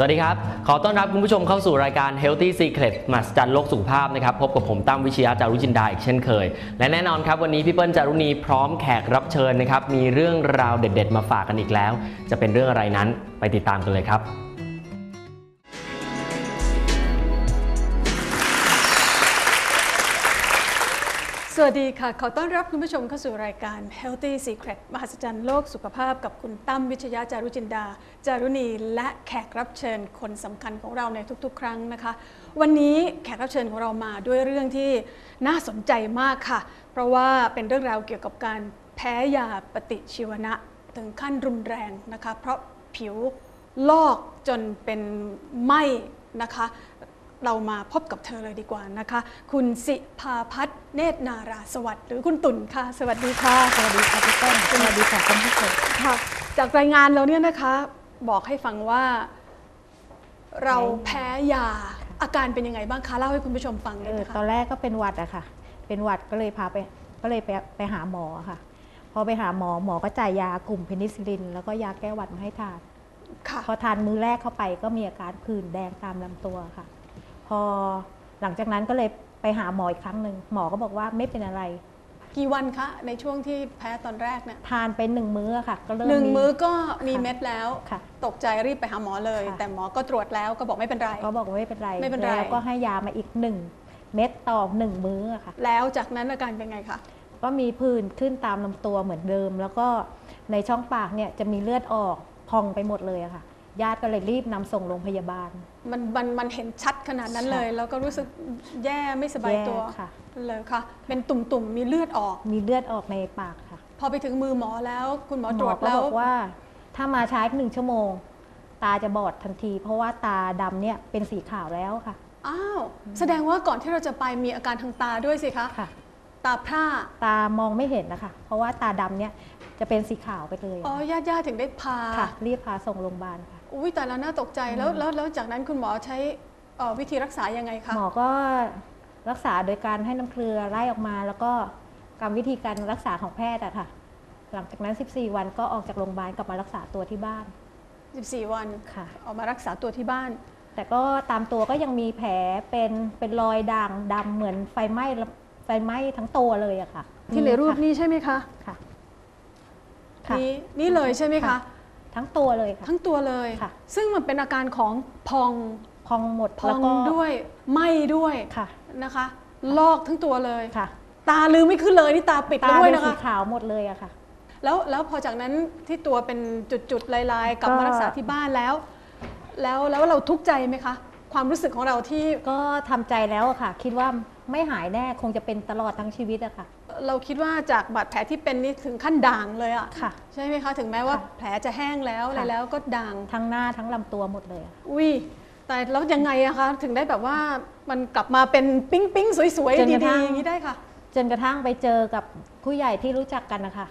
สวัสดีครับ ขอต้อนรับคุณผู้ชมเข้าสู่รายการ Healthy Secret มาสจันโลกสุขภาพนะครับ พบกับผมตั้มวิชยาจารุจินดาอีกเช่นเคย และแน่นอนครับ วันนี้พี่เปิ้ลจารุณีพร้อมแขกรับเชิญนะครับ มีเรื่องราวเด็ด ๆ มาฝากกันอีกแล้ว จะเป็นเรื่องอะไรนั้นไปติดตามกันเลยครับ สวัสดีค่ะ ขอต้อนรับคุณผู้ชมเข้าสู่รายการ Healthy Secret มหัศจรรย์โลกสุขภาพกับคุณตั้มวิชยาจารุจินดา จารุณี และแขกรับเชิญคนสำคัญของเราในทุกๆ ครั้งนะคะ วันนี้แขกรับเชิญของเรามาด้วยเรื่องที่น่าสนใจมากค่ะ เพราะว่าเป็นเรื่องราวเกี่ยวกับการแพ้ยาปฏิชีวนะถึงขั้นรุนแรงนะคะ เพราะผิวลอกจนเป็นไหม้นะคะ เรามาพบกับเธอเลยดีกว่านะคะ คุณสิภาพัฒน์เนตรนาราสวัสดิ์หรือคุณตุ่นค่ะ สวัสดีค่ะ สวัสดีค่ะพี่ต้นสวัสดีค่ะท่านผู้ชมค่ะ จากรายงานเราเนี่ยนะคะ บอกให้ฟังว่าเราแพ้ยาอาการเป็นยังไงบ้างคะเล่าให้คุณผู้ชมฟังได้เอไหมอคะตอนแรกก็เป็นหวัดอะค่ะ เป็นหวัดก็เลยพาไปก็เลยไปไปหาหมอค่ะ พอไปหาหมอหมอก็จ่ายยากลุ่มเพนิซิลลิน แล้วก็ยาแก้หวัดมาให้ทานค่ะพอทานมื้อแรกเข้าไปก็มีอาการผื่นแดงตามลำตัวค่ะ พอหลังจากนั้นก็เลยไปหาหมออีกครั้งหนึ่งหมอก็บอกว่าไม่เป็นอะไร กี่วันคะ ในช่วงที่แพ้ตอนแรกเนี่ยทานไปหนึ่งมื้อค่ะ ก็เริ่มหนึ่งมีมื้อก็มีค่ะเม็ดแล้ว ค่ะ ตกใจรีบไปหาหมอเลย ค่ะ แต่หมอก็ตรวจแล้วก็บอกไม่เป็นไร ก็บอกว่าไม่เป็นไรไม่เป็นไร แล้วก็ให้ยามาอีกหนึ่งเม็ดต่อหนึ่งมื้ออะค่ะ แล้วจากนั้นอาการเป็นไงคะ ก็มีผื่นขึ้นตามลำตัวเหมือนเดิม แล้วก็ในช่องปากเนี่ยจะมีเลือดออกพองไปหมดเลยอะค่ะ ญาติก็เลยรีบนำส่งโรงพยาบาล มันมันมันเห็นชัดขนาดนั้นเลย แล้วก็รู้สึกแย่ไม่สบายตัวแย่ค่ะ เลยค่ะ เป็นตุ่มๆมีเลือดออก มีเลือดออกในปากค่ะพอไปถึงมือหมอแล้ว คุณหมอหตมรอวจก็แล้ว บอกว่า ถ้ามาช้าอีกหนึ่งชั่วโมง ตาจะบอดทันที เพราะว่าตาดำเนี่ยเป็นสีขาวแล้วค่ะ อ้าว แสดงว่าก่อนที่เราจะไปมีอาการทางตาด้วยสิคะ ค่ะ ตาพร่า ตามองไม่เห็นนะคะ เพราะว่าตาดำเนี่ยจะเป็นสีขาวไปเลยอ๋อ ญาติญาติๆถึงได้พา ค่ะรีบพาส่งโรงพยาบาลค่ะ อุ้ยแต่แล้วน่าตกใจแล้วแล้วแล้วจากนั้นคุณหมอใช้เอ่อวิธีรักษายังไงคะหมอก็รักษาโดยการให้น้ำเกลือไล่ออกมา แล้วก็กรรมวิธีการรักษาของแพทย์อะค่ะ หลังจากนั้น 14 วันก็ออกจากโรงพยาบาลกลับมารักษาตัวที่บ้าน 14 วันค่ะ ออกมารักษาตัวที่บ้าน แต่ก็ตามตัวก็ยังมีแผลเป็นเป็นรอยด่างดำเหมือนไฟไหม้ไฟไหม้ทั้งตัวเลยอะค่ะที่ในรูปนี้ใช่ไหมคะค่ะ ค่ะ นี่นี่เลยใช่ไหมคะ ค่ะ ทั้งตัวเลยค่ะ ทั้งตัวเลยค่ะ ซึ่งมันเป็นอาการของพองพองหมดพแล้อวงก็ด้วยไหม้ด้วยค่ะนะคะ ลอกทั้งตัวเลยค่ะ ตาลืมไม่ขึ้นเลยนี่ตาปิดตาแล้วด้วยเป็นนะสีคะขาวหมดเลยอะค่ะ แล้วแล้วพอจากนั้นที่ตัวเป็นจุดๆลายๆกลับมาก็รักษาที่บ้านแล้ว แล้วแล้วเราทุกข์ใจไหมคะ ความรู้สึกของเราที่ก็ทำใจแล้วอะค่ะ คิดว่าไม่หายแน่คงจะเป็นตลอดทั้งชีวิตอะค่ะ เราคิดว่าจากบาดแผลที่เป็นนี่ถึงขั้นด่างเลยอะค่ะ ใช่ไหมคะถึงแม้ว่าค่ะแผลจะแห้งแล้วอะไรค่ะ แล้วก็ด่าง ทั้งหน้าทั้งลำตัวหมดเลยอะอุ้ยแต่แล้วยังไงอะคะถึงได้แบบว่ามันกลับมาเป็นปิ๊งปิ๊งๆสวยจนๆกระทั่ดีงๆอย่างนี้ได้ค่ะ จนกระทั่งไปเจอกับผู้ใหญ่ที่รู้จักกันนะคะ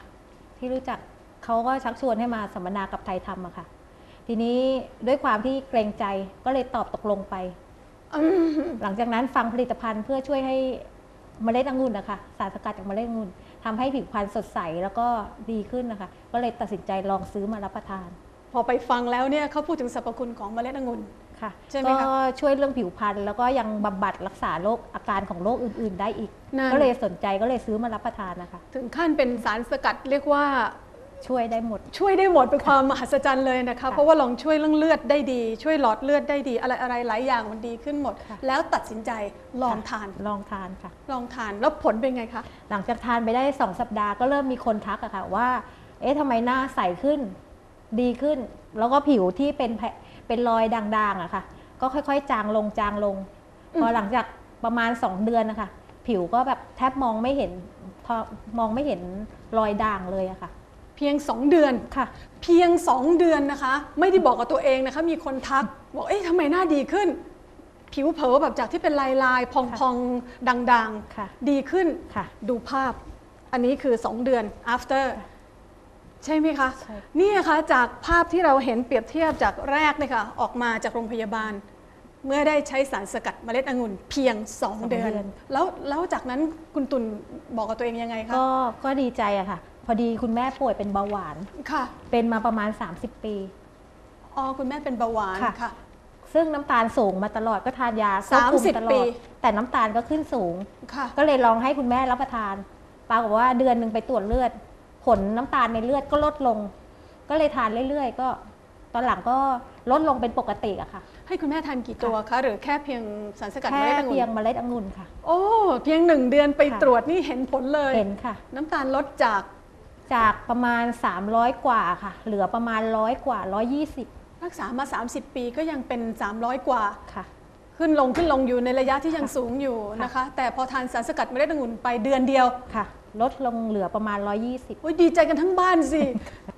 ที่รู้จักเขาก็ชักชวนให้มาสัมมนากับไทยทำอะค่ะ ทีนี้ด้วยความที่เกรงใจก็เลยตอบตกลงไป หลังจากนั้นฟังผลิตภัณฑ์เพื่อช่วยให้ เมล็ดองุ่นนะคะสารสกัดจากเมล็ดองุ่นทำให้ผิวพรรณสดใสแล้วก็ดีขึ้นนะคะ ก็เลยตัดสินใจลองซื้อมารับประทาน พอไปฟังแล้วเนี่ยเขาพูดถึงสรรพคุณของเมล็ดองุ่นค่ะใช่ไหมก็คะช่วยเรื่องผิวพรรณแล้วก็ยังบำบัดรักษาโรคอาการของโรคอื่น ๆ ได้อีกนั่นก็เลยสนใจก็เลยซื้อมารับประทานนะคะ ถึงขั้นเป็นสารสกัดเรียกว่า ช่วยได้หมด ช่วยได้หมดเป็นความมหัศจรรย์เลยนะคะค่ะเพราะว่าลองช่วยเรื่องเลือดได้ดี ช่วยหลอดเลือดได้ดี อะไรอะไรหลายอย่างมันดีขึ้นหมดค่ะแล้วตัดสินใจลองทาน ลองทานค่ะ ลองทานแล้วผลเป็นไงคะ หลังจากทานไปได้สองสัปดาห์ก็เริ่มมีคนทักอะค่ะว่า เอ๊ะทำไมหน้าใสขึ้น ดีขึ้น แล้วก็ผิวที่เป็นแผลเป็นรอยด่างๆอะค่ะ ก็ค่อยๆ จางลงจางลง พอหลังจากประมาณ 2 เดือนนะคะ ผิวก็แบบแทบมองไม่เห็นพอมองไม่เห็นรอยด่างเลยอะค่ะ เพียง 2 เดือนค่ะ เพียง 2 เดือนนะคะ ไม่ได้บอกกับตัวเองนะคะ มีคนทักบอกเอ๊ะทำไมหน้าดีขึ้น ผิวเผลอแบบจากที่เป็นลายลายๆพองๆด่างค่ะๆดีขึ้นค่ะดูภาพ อันนี้คือ 2 เดือน after ใช่ไหมคะใช่นี่นะคะจากภาพที่เราเห็นเปรียบเทียบจากแรกเนี่ยค่ะออกมาจากโรงพยาบาล เมื่อได้ใช้สารสกัดเมล็ดองุ่นเพียง 2 เดือน แล้วแล้วจากนั้นคุณตุลบอกกับตัวเองยังไงคะก็ก็ดีใจอะค่ะ พอดีคุณแม่ป่วยเป็นเบาหวาน ค่ะ เป็นมาประมาณ 30 ปี อ๋อ คุณแม่เป็นเบาหวานค่ะ ค่ะ ซึ่งน้ำตาลสูงมาตลอดก็ทานยาควบคุม30ตลปีอดแต่น้ำตาลก็ขึ้นสูง ค่ะ ก็เลยลองให้คุณแม่รับประทาน ปรากฏว่าเดือนหนึ่งไปตรวจเลือด ผลน้ำตาลในเลือดก็ลดลง ก็เลยทานเรื่อยๆ ก็ ตอนหลังก็ลดลงเป็นปกติอะค่ะ ให้คุณแม่ทานกี่ตัวคะ หรือแค่เพียงสารสกัดแค่ไม่ได้องุ่เพียงนเมล็ดองุ่นค่ะ โอ้ เพียงหนึ่งเดือนไปค่ะ ตรวจนี่เห็นผลเลย เห็นค่ะ น้ำตาลลดจาก จากประมาณ 300 กว่าค่ะ เหลือประมาณร้อยกว่า 120 รักษามา 30 ปีก็ยังเป็น 300 กว่า ค่ะ ขึ้นลงขึ้นลงอยู่ในระยะที่ยังสูงอยู่นะคะ แต่พอทานสารสกัดไม่ได้องุ่นไปเดือนเดียวค่ะ ลดลงเหลือประมาณ 120 โอ้ยดีใจกันทั้งบ้านสิ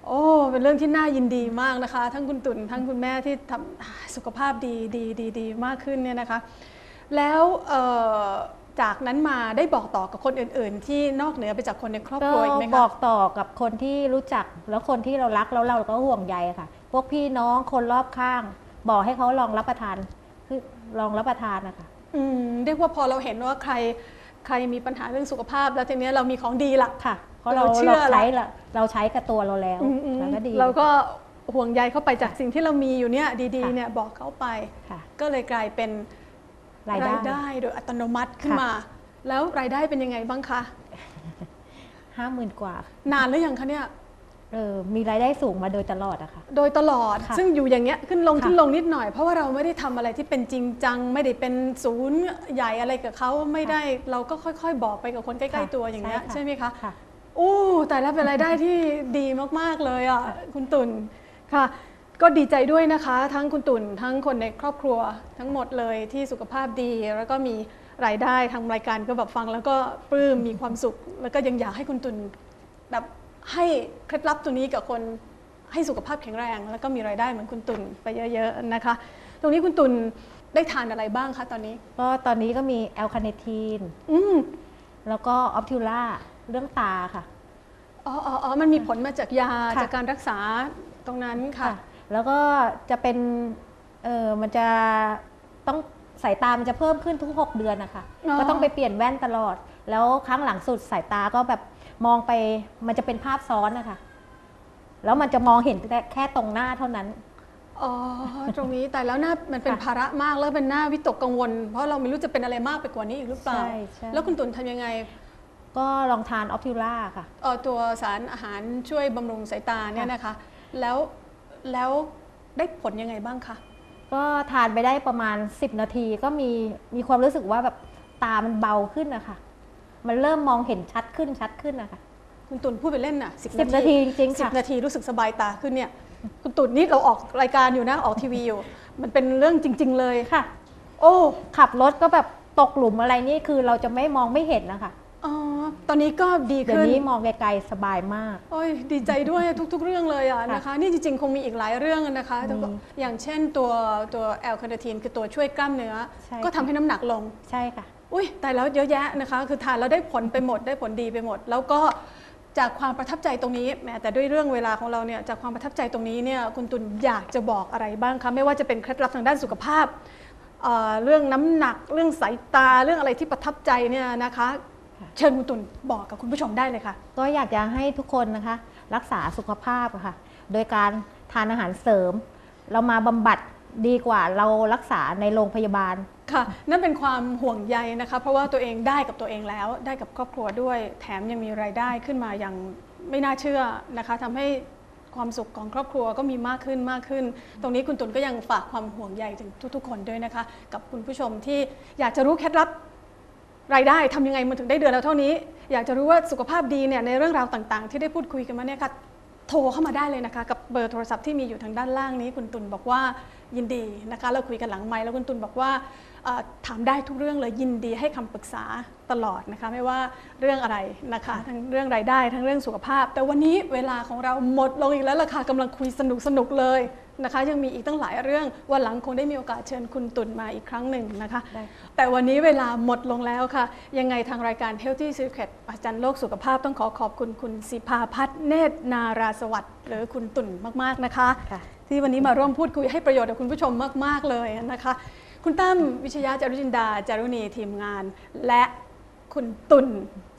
โอ้เป็นเรื่องที่น่ายินดีมากนะคะ ทั้งคุณตุ่นทั้งคุณแม่ที่ทำสุขภาพดีดีดีดีมากขึ้นเนี่ยนะคะ แล้วเอ่อ จากนั้นมาได้บอกต่อกับคนอื่น ๆ ที่นอกเหนือไปจากคนในครอบคก็รัวอีกไหมบคะอกต่อกับคนที่รู้จักแล้วคนที่เรารักแล้วเราก็ห่วงใยค่ะ พวกพี่น้องคนรอบข้าง บอกให้เขาลองรับประทานคือลองรับประทานนะคะอืมเรียกว่าพอเราเห็นว่าใครใครมีปัญหาเรื่องสุขภาพ แล้วทีเนี้ยเรามีของดีละค่ะเพราะเราเราเชื่เราอใช้ละละเราใช้กับตัวเราแล้วอืมอืมแล้วก็ดีเราก็ห่วงใยเข้าไปจากสิ่งที่เรามีอยู่เนี่ยดีค่ะๆเนี่ยบอกเขาไปค่ะก็เลยกลายเป็น รายได้ โดยอัตโนมัติขึ้นค่ะ มา แล้วรายได้เป็นยังไงบ้างคะ ห้าหมื่นกว่า นานหรือยังคะเนี่ย เออมีรายได้สูงมาโดยตลอดอะค่ะ โดยตลอด ค่ะซึ่งอยู่อย่างเงี้ยขึ้นลงค่ะ ขึ้นลงนิดหน่อย เพราะว่าเราไม่ได้ทำอะไรที่เป็นจริงจัง ไม่ได้เป็นศูนย์ใหญ่อะไรกับเขาไม่ได้ เราก็ค่อยๆ บอกไปกับคนใกล้ค่ะๆตัวอย่างเงี้ยใช่ค่ะใช่ไหมคะ ค่ะ อู้แต่ละเป็นรายได้ที่ดีมาก ๆ เลยอะ คุณตุ่นค่ะ ก็ดีใจด้วยนะคะ ทั้งคุณตุ่นทั้งคนในครอบครัวทั้งหมดเลยที่สุขภาพดี แล้วก็มีรายได้ทางรายการก็แบบฟัง แล้วก็ปลื้มมีความสุข แล้วก็ยังอยากให้คุณตุ่นแบบให้เคล็ดลับตัวนี้กับคนให้สุขภาพแข็งแรง แล้วก็มีรายได้เหมือนคุณตุ่นไปเยอะๆนะคะ ตรงนี้คุณตุ่นได้ทานอะไรบ้างคะตอนนี้ ก็ตอนนี้ก็มีแอลคาเนทีนอืมแล้วก็ออฟทิล่าเรื่องตาค่ะอ๋ออ๋ออ๋อมันมีผลมาจากยาค่ะจากการรักษาตรงนั้นค่ะค่ะ แล้วก็จะเป็นเออมันจะต้องสายตามันจะเพิ่มขึ้นทุก 6 เดือนนะคะ อ๋อ ก็ต้องไปเปลี่ยนแว่นตลอด แล้วครั้งหลังสุดสายตาก็แบบมองไปมันจะเป็นภาพซ้อนนะคะ แล้วมันจะมองเห็นแต่แค่ตรงหน้าเท่านั้น อ๋อ ตรงนี้แต่แล้วหน้ามันเป็นค่ะภาระมากแล้วเป็นหน้าวิตกกังวล เพราะเราไม่รู้จะเป็นอะไรมากไปกว่านี้อีกหรือเปล่า ใช่ใช่ แล้วคุณตุนทำยังไงก็ลองทานออฟทิล่าค่ะ เอ่อตัวสารอาหารช่วยบำรุงสายตาเนี่ยนะคะ แล้ว แล้วได้ผลยังไงบ้างคะ ก็ทานไปได้ประมาณ 10 นาทีก็มีมีความรู้สึกว่าแบบตามันเบาขึ้นนะคะ มันเริ่มมองเห็นชัดขึ้นชัดขึ้นนะคะคุณตุนพูดไปเล่นน่ะสิบ10นาทีจริงๆสิบค่ะ นาทีรู้สึกสบายตาขึ้นเนี่ย คุณตุนนี่เราออกรายการอยู่นะออกทีวีอยู่ มันเป็นเรื่องจริง ๆ เลย ค่ะ โอ้ ขับรถก็แบบตกหลุมอะไรนี่คือเราจะไม่มองไม่เห็นนะคะอ๋อ ตอนนี้ก็ดีเดี๋ยวขึ้น นี้มองไกลๆสบายมาก โอ้ยดีใจด้วย ทุก ๆ เรื่องเลยอะค่ะนะคะ นี่จริง ๆ คงมีอีกหลายเรื่องนะคะมีแต่ก็อย่างเช่นตัวตัวแอลคาเนทีนคือตัวช่วยกล้ามเนื้อ ใช่ ก็ทำให้น้ำหนักลง ใช่ค่ะ อุ้ยแต่แล้วเยอะแยะนะคะ คือทานแล้วได้ผลไปหมดได้ผลดีไปหมด แล้วก็จากความประทับใจตรงนี้แหมแต่ด้วยเรื่องเวลาของเราเนี่ยจากความประทับใจตรงนี้เนี่ยคุณตุลอยากจะบอกอะไรบ้างคะไม่ว่าจะเป็นเคล็ดลับทางด้านสุขภาพเอ่อเรื่องน้ำหนัก เรื่องสายตาเรื่องอะไรที่ประทับใจเนี่ยนะคะค่ะ เชิญคุณตุลบอกกับคุณผู้ชมได้เลยค่ะ ก็อยากจะให้ทุกคนนะคะ รักษาสุขภาพอะค่ะ โดยการทานอาหารเสริม เรามาบำบัดดีกว่าเรารักษาในโรงพยาบาลค่ะ นั่นเป็นความห่วงใยนะคะ เพราะว่าตัวเองได้กับตัวเองแล้ว ได้กับครอบครัวด้วย แถมยังมีรายได้ขึ้นมาอย่างไม่น่าเชื่อนะคะทำให้ความสุขของครอบครัวก็มีมากขึ้นมากขึ้น ตรงนี้คุณตุลก็ยังฝากความห่วงใยถึงทุกๆ คนด้วยนะคะ กับคุณผู้ชมที่อยากจะรู้เคล็ดลับ รายได้ทำยังไงมันถึงได้เดือนแล้วเท่านี้ อยากจะรู้ว่าสุขภาพดีเนี่ยในเรื่องราวต่างๆ ที่ได้พูดคุยกันมาเนี่ยค่ะโทรเข้ามาได้เลยนะคะกับเบอร์โทรศัพท์ที่มีอยู่ทางด้านล่างนี้คุณตุลบอกว่ายินดีนะคะเราคุยกันหลังไม้แล้วคุณตุลบอกว่า ถามได้ทุกเรื่องเลยยินดีให้คำปรึกษาตลอดนะคะไม่ว่าเรื่องอะไรนะคะทั้งเรื่องรายได้ทั้งเรื่องสุขภาพ แต่วันนี้เวลาของเราหมดลงอีกแล้วล่ะค่ะกำลังคุยสนุกสนุกๆเลยนะคะยังมีอีกตั้งหลายเรื่องวันหลังคงได้มีโอกาสเชิญคุณตุลมาอีกครั้งหนึ่งนะคะได้แต่วันนี้เวลาหมดลงแล้วค่ะ ยังไงทางรายการ Healthy Secret อาจารย์โลกสุขภาพต้องขอขอบคุณคุณสิภาพัฒน์เนตรนาราสวัสดิ์หรือคุณตุ่นมากๆนะคะค่ะที่วันนี้มาร่วมพูดคุยให้ประโยชน์กับคุณผู้ชมมาก ๆเลยนะคะ คุณตั้มวิชยาจารุจินดาจารุณีทีมงาน และคุณตุ่น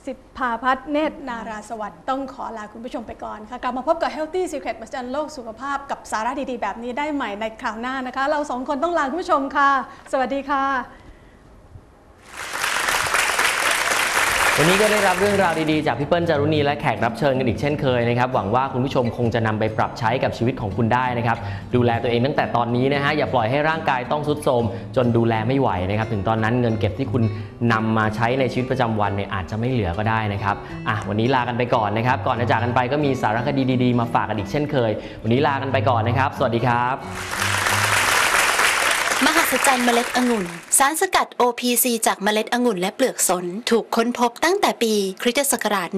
สิทธาพัฒน์เนตรนาราสวัสดิ์ต้องขอลาคุณผู้ชมไปก่อนค่ะ กลับมาพบกับ Healthy Secret ประจันโลกสุขภาพกับสาระดีๆ แบบนี้ได้ใหม่ในคราวหน้านะคะ เราสองคนต้องลาคุณผู้ชมค่ะ สวัสดีค่ะ วันนี้ก็ได้รับเรื่องราวดีๆ จากพี่เปิ้ลจารุณีและแขกรับเชิญกันอีกเช่นเคยนะครับ หวังว่าคุณผู้ชมคงจะนำไปปรับใช้กับชีวิตของคุณได้นะครับ ดูแลตัวเองตั้งแต่ตอนนี้นะฮะ อย่าปล่อยให้ร่างกายต้องทรุดโทรมจนดูแลไม่ไหวนะครับ ถึงตอนนั้นเงินเก็บที่คุณนำมาใช้ในชีวิตประจำวันเนี่ยอาจจะไม่เหลือก็ได้นะครับ อะวันนี้ลากันไปก่อนนะครับ ก่อนจะจากกันไปก็มีสารคดีดีๆ มาฝากกันอีกเช่นเคย วันนี้ลากันไปก่อนนะครับ สวัสดีครับ ศจรรย์เมล็ดองุ่น สารสกัด OPC จากเมล็ดองุ่นและเปลือกสน ถูกค้นพบตั้งแต่ปีคริสตศักราช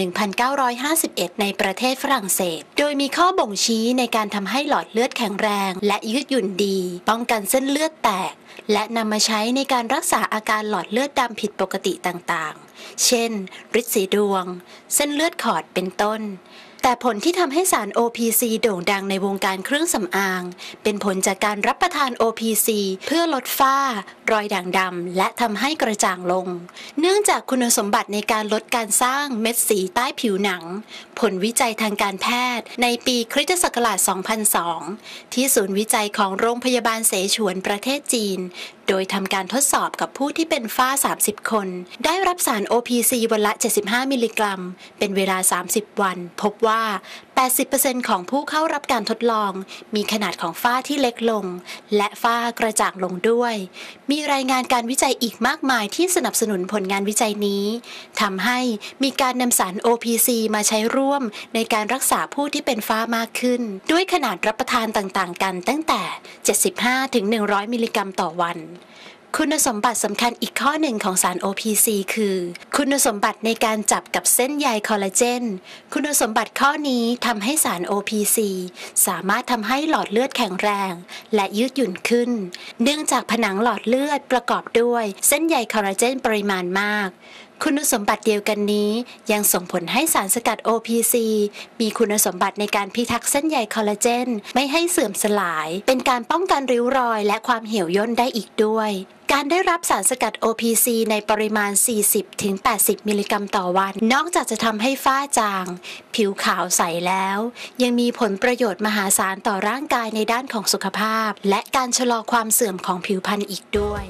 1951 ในประเทศฝรั่งเศส โดยมีข้อบ่งชี้ในการทำให้หลอดเลือดแข็งแรง และยืดหยุ่นดี ป้องกันเส้นเลือดแตก และนำมาใช้ในการรักษาอาการหลอดเลือดดำผิดปกติต่างๆ เช่น ริดสีดวง เส้นเลือดขอดเป็นต้น แต่ผลที่ทำให้สาร OPC โด่งดังในวงการเครื่องสำอาง เป็นผลจากการรับประทาน OPC เพื่อลดฝ้า รอยด่างดำและทำให้กระจ่างลง เนื่องจากคุณสมบัติในการลดการสร้างเม็ดสีใต้ผิวหนัง ผลวิจัยทางการแพทย์ ในปีคริสตศักราช 2002 ที่ศูนย์วิจัยของโรงพยาบาลเสฉวนประเทศจีน โดยทำการทดสอบกับผู้ที่เป็นฝ้า 30 คน ได้รับสาร OPC วันละ 75 มิลลิกรัม เป็นเวลา 30 วัน พบว่า80%ของผู้เข้ารับการทดลอง มีขนาดของฝ้าที่เล็กลง และฝ้ากระจ่างลงด้วย มีรายงานการวิจัยอีกมากมายที่สนับสนุนผลงานวิจัยนี้ทำให้มีการนำสาร OPC มาใช้ร่วมในการรักษาผู้ที่เป็นฝ้ามากขึ้น ด้วยขนาดรับประทานต่างๆ กันตั้งแต่ 75-100 มิลลิกรัมต่อวัน คุณสมบัติสำคัญอีกข้อหนึ่งของสาร OPC คือ คุณสมบัติในการจับกับเส้นใยคอลลาเจน คุณสมบัติข้อนี้ทำให้สาร OPC สามารถทำให้หลอดเลือดแข็งแรง และยืดหยุ่นขึ้น เนื่องจากผนังหลอดเลือดประกอบด้วยเส้นใยคอลลาเจนปริมาณมาก คุณสมบัติเดียวกันนี้ ยังส่งผลให้สารสกัด OPC มีคุณสมบัติในการพิทักษ์เส้นใยคอลลาเจน ไม่ให้เสื่อมสลาย เป็นการป้องกันริ้วรอย และความเหี่ยวย่นได้อีกด้วย การได้รับสารสกัด OPC ในปริมาณ 40-80 มิลลิกรัมต่อวัน นอกจากจะทำให้ฝ้าจาง ผิวขาวใสแล้ว ยังมีผลประโยชน์มหาศาลต่อร่างกายในด้านของสุขภาพ และการชะลอความเสื่อมของผิวพรรณอีกด้วย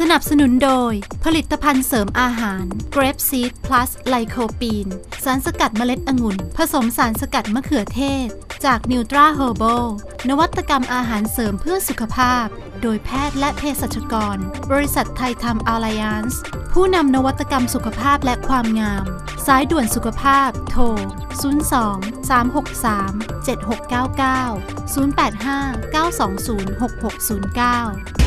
สนับสนุนโดย ผลิตภัณฑ์เสริมอาหาร Grape Seed Plus Lycopene สารสกัดเมล็ดองุ่น ผสมสารสกัดมะเขือเทศ จาก Nutra Herbal นวัตกรรมอาหารเสริมเพื่อสุขภาพ โดยแพทย์และเภสัชกร บริษัทไทยทำ Alliance ผู้นำนวัตกรรมสุขภาพและความงาม สายด่วนสุขภาพ โทร 02 363 7699 085 920 6609